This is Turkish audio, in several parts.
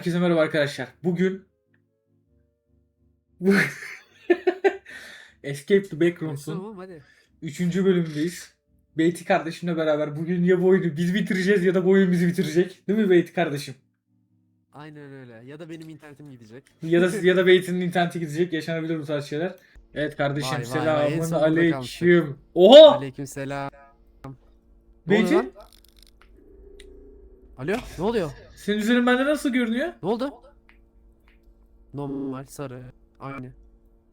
Herkese merhaba arkadaşlar. Bugün bu Escape the Backrooms'un Tamam hadi. 3. bölümündeyiz. Beyti kardeşimle beraber bugün ya bu oyunu biz bitireceğiz ya da bu oyun bizi bitirecek. Değil mi Beyti kardeşim? Aynen öyle. Ya da benim internetim gidecek. Ya da ya da Beyti'nin interneti gidecek. Yaşanabilir bu tarz şeyler. Evet kardeşim Vay selamun aleyküm. Oha! Aleykümselam. Ne oluyor Beyti? Alo? Ne oluyor? Senin üzerin bende nasıl görünüyor? Ne oldu? Normal sarı. Aynı.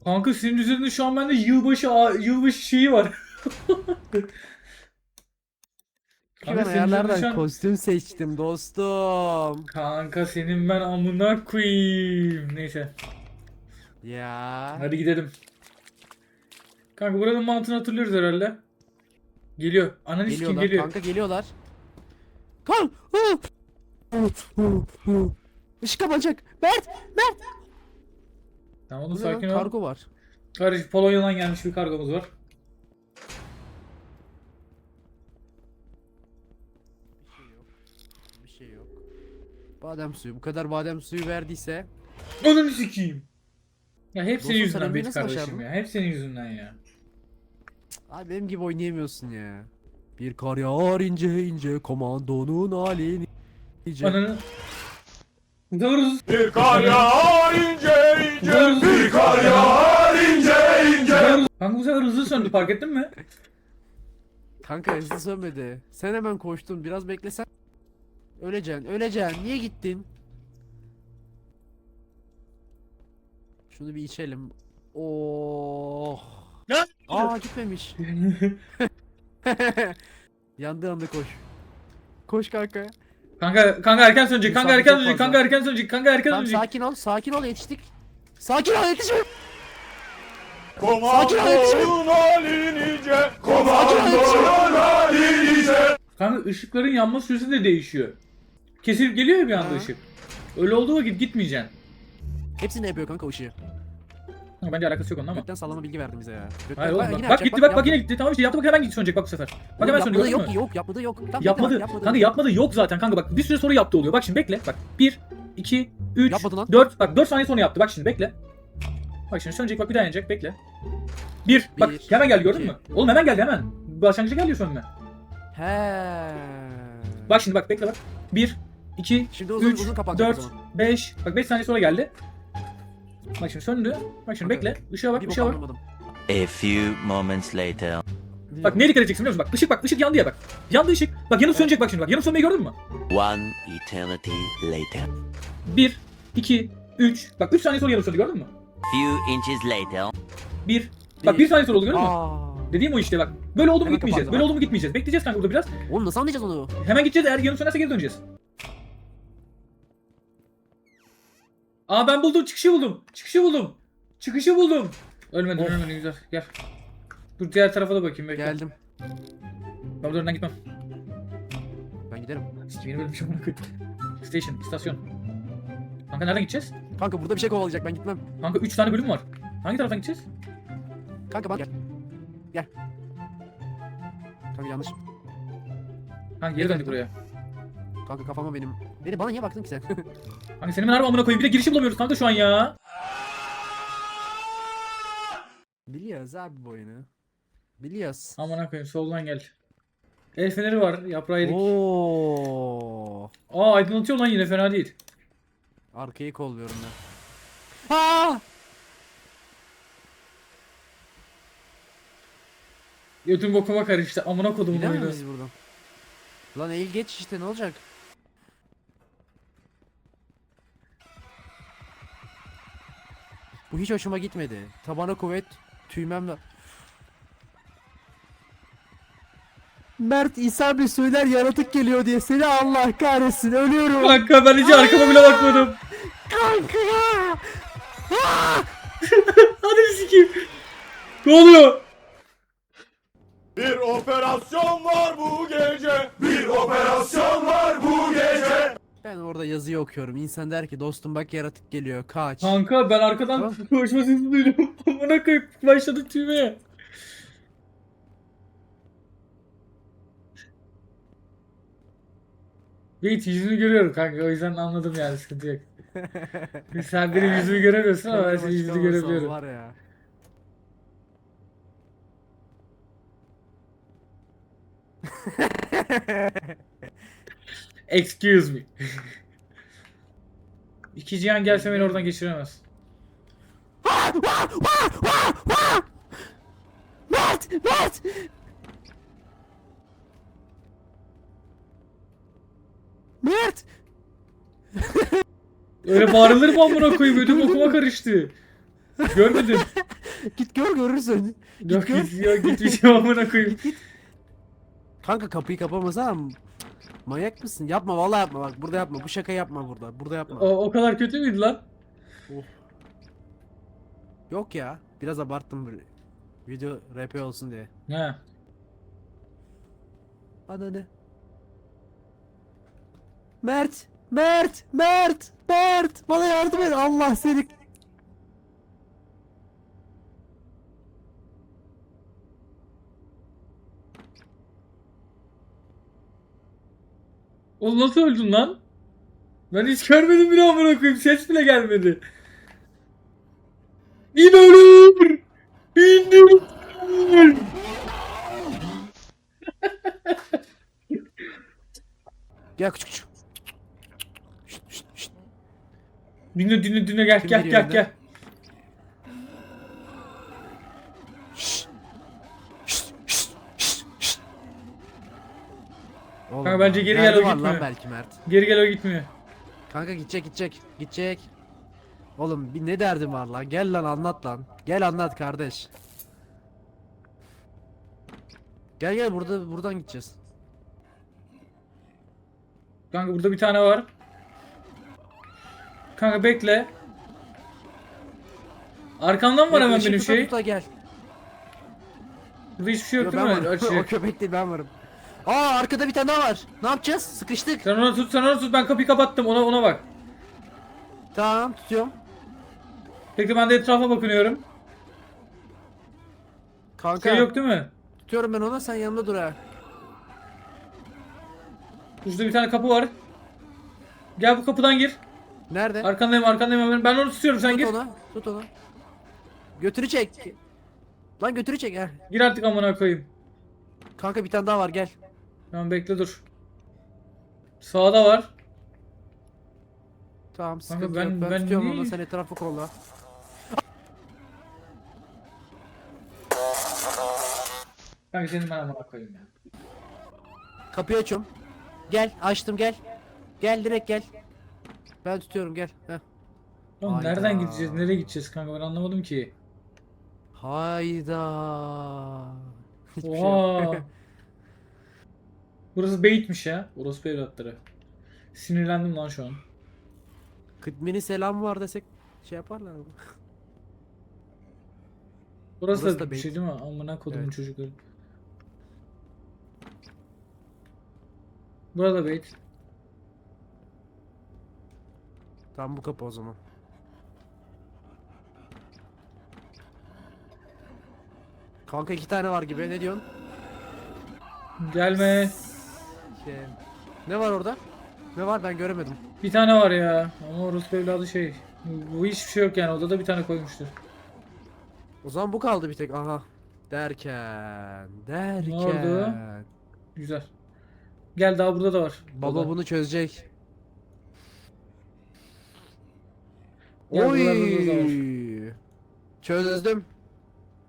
Kanka senin üzerinde şu an bende yılbaşı yılbaşı şeyi var. Kanka ben senin ayarlardan an- kostüm seçtim dostum. Kanka senin ben amına koyayım. Neyse. Ya. Hadi gidelim. Kanka buranın mantığını hatırlıyoruz herhalde. Geliyor. Ananı kim geliyor. Kanka geliyorlar. Kan! Işık kapanacak. Mert! Mert! Tamam oğlum Bu ne lan? sakin ol. Kargo var. Kardeş Polonya'dan gelmiş bir kargomuz var. Bir şey yok. Bir şey yok. Badem suyu. Bu kadar badem suyu verdiyse Ananı sikeyim. Ya hep senin Dostum, sen yüzünden Beyt nasıl kardeşim başardın? ya. Hep senin yüzünden ya. Abi benim gibi oynayamıyorsun ya. Bir kar yağar ince ince komandonun halini ince. Ananı... Doğru. Bir kar yağar ince ince. Bir kar yağar ince ince. Kanka bu sefer hızlı söndü fark ettin mi? Kanka hızlı sönmedi. Sen hemen koştun biraz beklesen. Öleceksin öleceksin. Niye gittin? Şunu bir içelim. Oh. Ya! Aa gitmemiş. Yandığı anda koş. Koş kanka. Kanka kanka erken sönecek. Kanka Misafir erken çok sönecek. fazla. Kanka erken sönecek. Kanka erken Tamam sönecek. sakin ol sakin ol yetiştik. Sakin ol yetişme. Komandonun hali nice Komandonun hali nice Kanka ışıkların yanma süresi de değişiyor. Kesilip geliyor ya bir anda Ha. ışık. Öyle olduğu vakit gitmeyeceksin. Hepsini yapıyor kanka ışığı. Kanka bence alakası yok onunla ama. Gökten sallama bilgi verdin bize ya. Gökten- Hayır oğlum bak, bak yapacak, gitti bak bak yine gitti. Tamam işte yaptı bak hemen gitti sönecek bak bu sefer. Bak hemen gördün yok yok yapmadı yok. Tamam, Yapmadı. bak, yapmadı. Kanka yapmadı yok zaten kanka bak bir süre sonra yaptı oluyor. Bak şimdi bekle bak. 1 2 3 Yapmadı lan. 4 bak 4 saniye sonra yaptı. Bak şimdi bekle. Bak şimdi sönecek bak bir daha yanacak bekle. 1 bak hemen geldi gördün mü? Oğlum hemen geldi hemen. Başlangıca geliyor sönme. He. Bak şimdi bak bekle bak. 1 2 Şimdi uzun 3 uzun kapanacak 4 o zaman. 5 bak 5 saniye sonra geldi. Bak şimdi söndü. Bak şimdi bekle. Işığa bak, Bir ışığa bak. anlamadım. A few moments later. Bak neye dikkat edeceksin biliyor musun? Bak ışık bak ışık yandı ya bak. Yandı ışık. Bak yanıp sönecek bak şimdi bak. Yanıp sönmeyi gördün mü? One eternity later. 1 2 3 Bak 3 saniye sonra yanıp söndü gördün mü? Few inches later. 1 Bak Bir. 1 saniye sonra oldu gördün mü? Aa. Dediğim o işte bak. Böyle oldu mu Hemen gitmeyeceğiz. kapandı Böyle bak. oldu mu gitmeyeceğiz. Bekleyeceğiz kanka burada biraz. Oğlum nasıl anlayacağız onu? Hemen gideceğiz. Eğer yanıp sönerse geri döneceğiz. Aa ben buldum. Çıkışı buldum. Çıkışı buldum. Çıkışı buldum. Ölmedin Of. ölmedin güzel. Gel. Dur diğer tarafa da bakayım bekle. Geldim. Ben burada önden gitmem. Ben giderim. Yeni bölüm amına koyayım. Station, istasyon. Kanka nereden gideceğiz? Kanka burada bir şey kovalayacak ben gitmem. Kanka 3 tane bölüm var. Hangi taraftan gideceğiz? Kanka bak gel. Gel. Kanka yanlış. Kanka geri döndük buraya. Kanka kafama benim. Beni bana niye baktın ki sen? Kanka senin ben harbi amına koyayım. Bir de girişi bulamıyoruz kanka şu an ya. Biliyoruz abi bu oyunu. Biliyoruz. Amına koyayım soldan gel. El feneri var. Yaprağı yedik. Oo. Aa aydınlatıyor lan yine fena değil. Arkayı kolluyorum ben. Ha! Götüm bokuma karıştı. Amına kodumun Gidemez oyunu. miyiz buradan? Lan eğil geç işte ne olacak? Bu hiç hoşuma gitmedi. Tabana kuvvet, tüymemle. Mert İsa bir söyler yaratık geliyor diye seni Allah kahretsin ölüyorum. Kanka ben hiç arkama bile bakmadım. Kanka ya. Hadi sikeyim. Ne oluyor? Bir operasyon var bu gece Bir operasyon var bu gece Ben orada yazıyı okuyorum. İnsan der ki dostum bak yaratık geliyor kaç. Kanka ben arkadan Tamam. koşma sesi duydum. Amına koyup başladı tüymeye. Wait yüzünü görüyorum kanka o yüzden anladım yani sıkıntı yok. Sen benim yüzümü göremiyorsun ama ben senin yüzünü başka görebiliyorum. Var ya. Excuse me. İki Cihan gelse beni oradan geçiremez. Mert! Mert! Mert! Öyle bağırılır mı amına koyayım? Ödüm okuma karıştı. Görmedin. Git gör görürsün. Yok gör. git yok gitmişim amına koyayım. Kanka kapıyı kapamasana. Manyak mısın? Yapma vallahi yapma bak burada yapma. Bu şaka yapma burada. Burada yapma. O, o kadar kötü müydü lan? Yok ya. Biraz abarttım böyle. Video RP olsun diye. He. Ananı. Mert! Mert! Mert! Mert! Bana yardım et. Allah seni. Oğlum nasıl öldün lan? Ben hiç görmedim bile amına koyayım. Ses bile gelmedi. İn ölür! İn ölür! Gel küçük küçük. Şşt, şşt, şşt. Dinle dinle dinle gel Kim gel gel gel. Şşt. Şşt, şşt, şşt, şşt. Oğlum, Kanka bence geri nerede gel, o var gitmiyor. lan belki Mert. Geri gel o gitmiyor. Kanka gidecek gidecek gidecek. Oğlum bir ne derdin var lan? Gel lan anlat lan. Gel anlat kardeş. Gel gel burada buradan gideceğiz. Kanka burada bir tane var. Kanka bekle. Arkamdan var hemen benim tuta şey. tuta gel. Burada hiçbir şey yok Yok, değil ben mi? varım. Açı. o köpek değil ben varım. Aa arkada bir tane daha var. Ne yapacağız? Sıkıştık. Sen onu tut sen onu tut ben kapıyı kapattım ona ona bak. Tamam tutuyorum. Peki ben de etrafa bakınıyorum. Kanka Şey yok değil mi? tutuyorum ben ona sen yanımda dur ha. Şurada bir tane kapı var. Gel bu kapıdan gir. Nerede? Arkandayım arkandayım hemen. Ben onu tutuyorum sen tut gir. onu. Tut onu. Götürü çek. Lan götürü çek ha. Gir artık amına koyayım. Kanka bir tane daha var gel. Tamam bekle dur. Sağda var. Tamam sıkıntı ben- yok. Ben, ben tutuyorum niye- onu sen etrafı kolla. Kanka senin ben amına koyayım ya. Kapıyı açıyorum. Gel açtım gel. Gel direkt gel. Ben tutuyorum gel. Heh. Oğlum Hayda. nereden gideceğiz? Nereye gideceğiz kanka ben anlamadım ki. Hayda. Hiçbir şey Oha. Burası beyitmiş ya. Orospu evlatları. Sinirlendim lan şu an. Kıtmini selam var desek şey yaparlar mı? Burası, Burası da da bir şey değil mi? Amına kodumun Evet. çocukları. Burada beyt. Tamam bu kapı o zaman. Kanka iki tane var gibi ne diyorsun? Gelme. Şey. Ne var orada? Ne var ben göremedim. Bir tane var ya. Ama orospu evladı şey. Bu hiçbir şey yok yani. Odada bir tane koymuştur. O zaman bu kaldı bir tek aha. Derken, derken. oldu? Güzel. Gel daha burada da var. Baba Oda. bunu çözecek. Gel, Oy. buralarda da var. Çözdüm.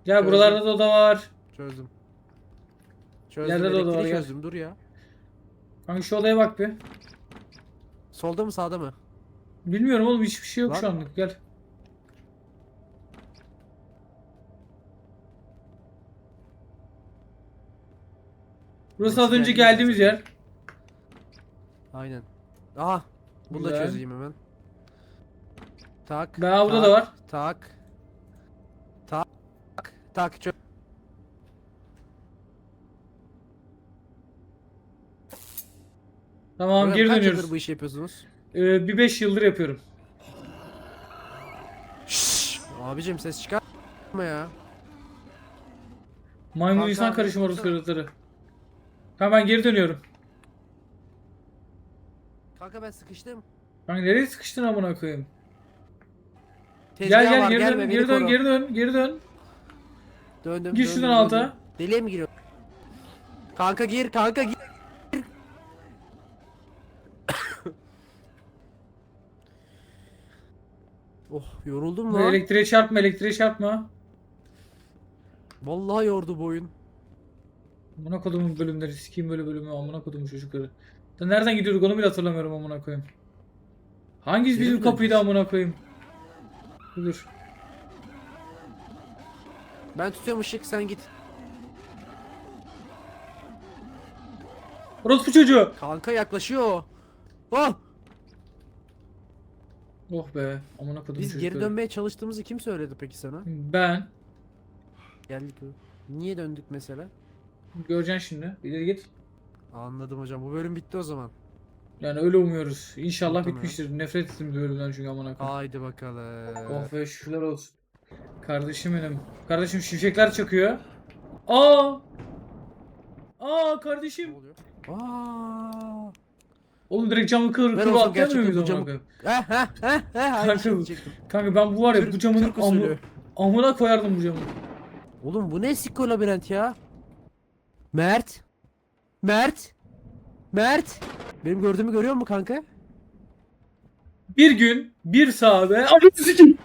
Gel buralarda da oda var. Çözdüm. Çözdüm. Yerde de oda var, elektriği çözdüm dur ya. Kanka şu odaya bak bir. Solda mı sağda mı? Bilmiyorum oğlum hiçbir şey yok Lan. şu anlık. Gel. Burası az önce geldim geldiğimiz yer. Aynen. Aha. Bunu da Güzel. çözeyim hemen. Tak. Daha burada tak, da var. Tak. Tak. Tak. Çö Tamam Hocam, geri kaç dönüyoruz. yıldır bu işi yapıyorsunuz? Ee, bir 5 yıldır yapıyorum. Abicim ses çıkartma ya. Maymun Kanka, insan abi, karışımı orası yapsana. kırıkları. Tamam ben geri dönüyorum. Kanka ben sıkıştım. Kanka nereye sıkıştın amına koyayım? Tezgah Gel gel var, geri gelme, dön beni geri dön koru. geri dön geri dön. Döndüm. Gir döndüm, şuradan alta. döndüm. Deliğe mi giriyor? Kanka gir kanka gir. Yoruldum lan. Elektriğe çarpma elektriğe çarpma. Vallahi yordu bu oyun. Amına kodumun bölümleri sikeyim böyle bölümü amına kodumun çocukları. Da nereden gidiyorduk onu bile hatırlamıyorum amına koyayım. Hangisi bizim mi kapıydı amına koyayım? Dur. Ben tutuyorum ışık sen git. Orospu çocuğu. Kanka yaklaşıyor. Oh! Oh be amına kodumun Biz çocukları. geri dönmeye çalıştığımızı kim söyledi peki sana? Ben. Geldik. Niye döndük mesela? Göreceksin şimdi. İleri git. Anladım hocam. Bu bölüm bitti o zaman. Yani öyle umuyoruz. İnşallah Muhtemelen. bitmiştir. Nefret ettim bu bölümden çünkü amına koyayım. Haydi bakalım. Oh be şükürler olsun. Kardeşim benim. Kardeşim şimşekler çakıyor. Aa! Aa Ne kardeşim. oluyor? Aa! Oğlum direkt camı kır Ben kır olsam atlayamıyor muyuz bu camı-? Heh heh heh heh. Aynı Kanka, şeyi diyecektim. Kanka ben bu var ya bu Türk- camın Türk amı, usulü. amına koyardım bu camı. Oğlum bu ne siko labirent ya? Mert? Mert? Mert? Benim gördüğümü görüyor musun kanka? Bir gün bir sahada Ananı sikeyim.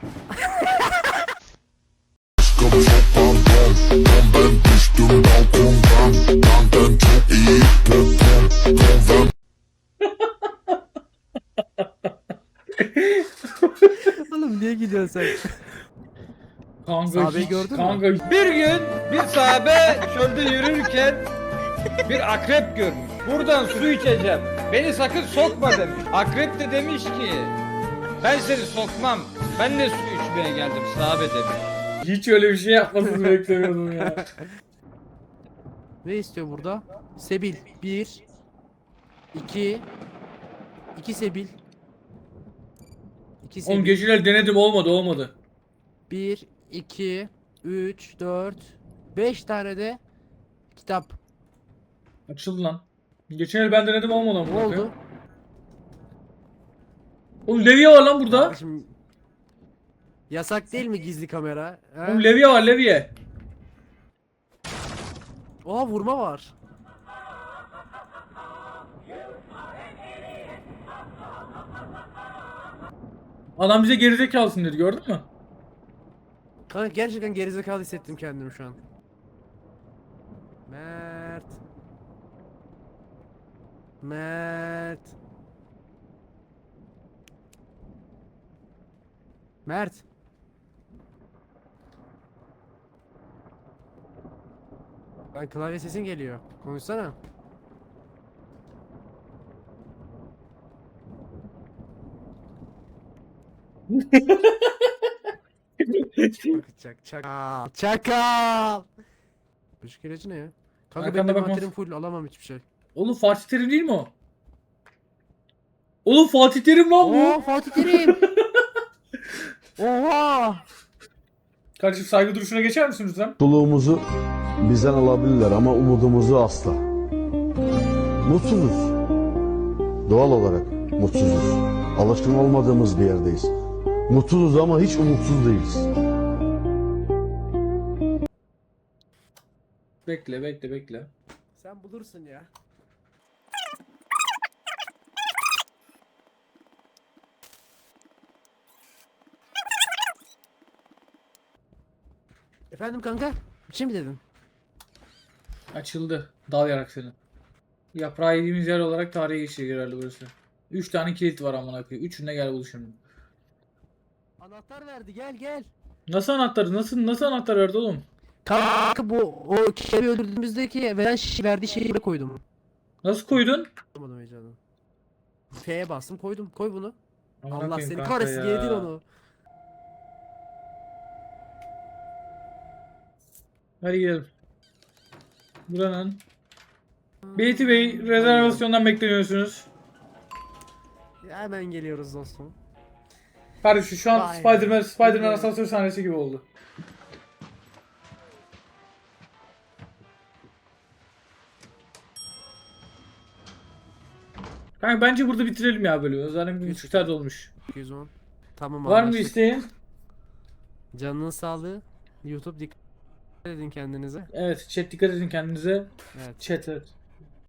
Gidiyorsun sen? Kanka Sahabeyi gördün mü? kanka Bir gün bir sahabe çölde yürürken bir akrep görmüş. Buradan su içeceğim. Beni sakın sokma demiş. Akrep de demiş ki ben seni sokmam. Ben de su içmeye geldim sahabe demiş. hiç öyle bir şey yapmasını beklemiyordum ya. Ne istiyor burada? Sebil. Bir. iki, iki Sebil. İki Sebil. Oğlum geceler denedim olmadı olmadı. 1, 2, 3, 4, 5 tane de kitap. Açıldı lan. Geçen el ben denedim olmadı ama. Ne oldu? Oğlum levye var lan burada. Kardeşim, yasak değil mi gizli kamera? He? Oğlum levye var levye. Oha vurma var. Adam bize gerizekalısın dedi gördün mü? Kanka gerçekten gerizekalı hissettim kendimi şu an. Mert. Mert. Mert. Lan klavye sesin geliyor. Konuşsana. Çak çakal. Çakal. Işık ilacı ne ya? Kanka Arkanda benim bakma. materyum full alamam hiçbir şey. Oğlum Fatih Terim değil mi o? Oğlum Fatih Terim lan bu. Oo Fatih Terim. Oha. Kardeşim saygı duruşuna geçer misin lütfen? Mutluluğumuzu bizden alabilirler ama umudumuzu asla. Mutsuzuz. Doğal olarak mutsuzuz. Alışkın olmadığımız bir yerdeyiz. Mutsuzuz ama hiç umutsuz değiliz. Bekle bekle bekle. Sen bulursun ya. Efendim kanka? Bir şey mi dedin? Açıldı. Dal yarak seni. Yaprağı yediğimiz yer olarak tarihe geçecek herhalde burası. 3 tane kilit var amına koyayım. Üçünde gel buluşalım. Anahtar verdi gel gel. Nasıl anahtarı? Nasıl nasıl anahtar verdi oğlum? Kanka bu o kişiyi öldürdüğümüzdeki veren şi- verdiği şeyi buraya koydum. Nasıl koydun? Anlamadım heyecanı. F'ye bastım koydum. Koy bunu. Amına Allah koyayım seni kanka kahretsin ya. yedin onu. Hadi gidelim. Buranın. Beyti Bey rezervasyondan bekleniyorsunuz. Hemen geliyoruz dostum. Kardeşim şu an Vay be. Spider-Man Spider-Man Evet. asansör sahnesi gibi oldu. Kanka bence burada bitirelim ya bölümü. Zaten bir buçuk saat olmuş. 210. Tamam Var mı anlaştık. isteğin? Canının sağlığı. YouTube dikkat edin kendinize. Evet chat dikkat edin kendinize. Evet. Chat evet.